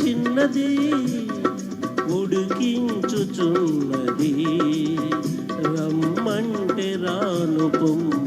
చిన్నది ఉడికించుచున్నది. రమ్మంటే రాను పొమ్మ.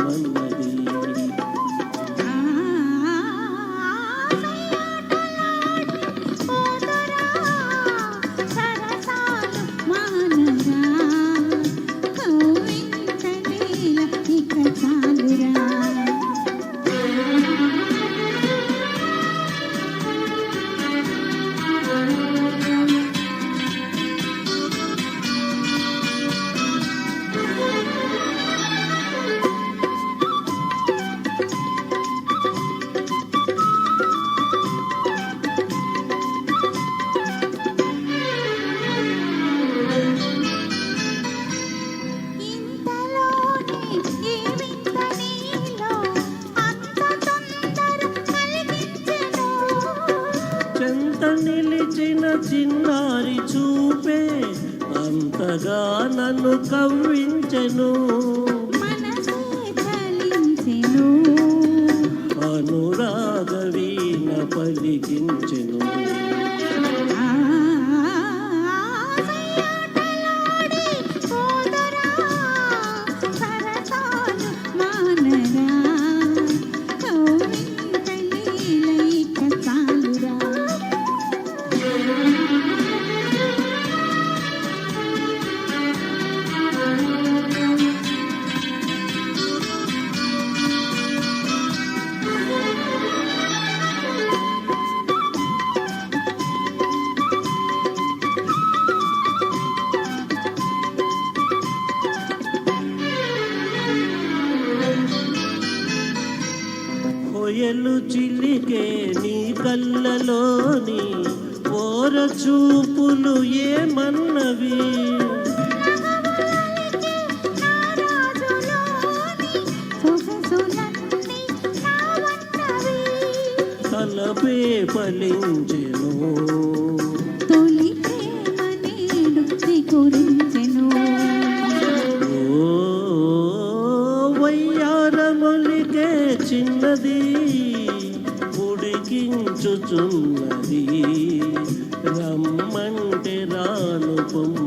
చెంత నిలిచిన చిన్నారి చూపే అంతగా నన్ను కవ్వించెను. అనురాగ వీణ పలికించెను. ఎలు చిలికే నీ కళ్ళలోని ఓర చూపులు ఏమన్నవి? తలపే పలించెను చిన్నది ఉడికించుచున్నది. రమ్మంటే రాను పొమ్మ